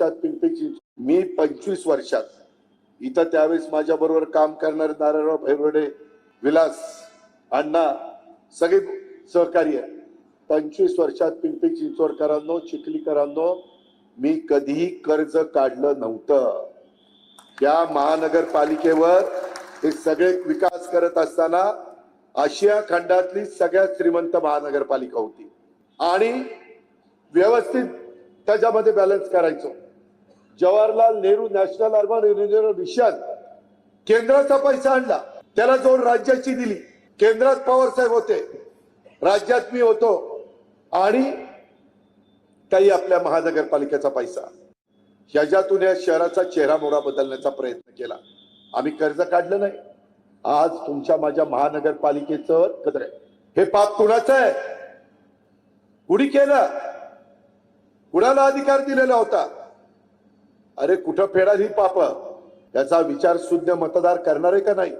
वर्षात पिंपरी चिंचवड मी पंचवीस वर्षात. इथं त्यावेळेस माझ्या बरोबर काम करणारे नारायणराव भैरवडे विलास अण्णा सगळे सहकार्य पंचवीस वर्षात पिंपरी चिंचवडकरांनो चिखलीकरांनो मी कधीही कर्ज काढलं नव्हतं. या महानगरपालिकेवर हे सगळे विकास करत असताना आशिया खंडातली सगळ्यात श्रीमंत महानगरपालिका होती. आणि व्यवस्थित त्याच्यामध्ये बॅलन्स करायचो. Jawaharlal Nehru national urban renewal mission. केंद्राचा पैसा आणला. त्याला जोड राज्याची दिली. केंद्रात पवार साहेब होते. राज्यात मी होतो. आणि काही आपल्या महानगरपालिकेचा पैसा. ह्याच्यातून या शहराचा चेहरा मोहरा बदलण्याचा प्रयत्न केला. आम्ही कर्ज काढलं नाही. आज तुमच्या माझ्या महानगरपालिकेचं कदर आहे. हे पाप कुणाचं आहे? कुणी केलं? कुणाला अधिकार दिलेला होता? अरे कुठं फेडा ही पाप? याचा विचार शुद्ध मतदार करणार आहे का नाही?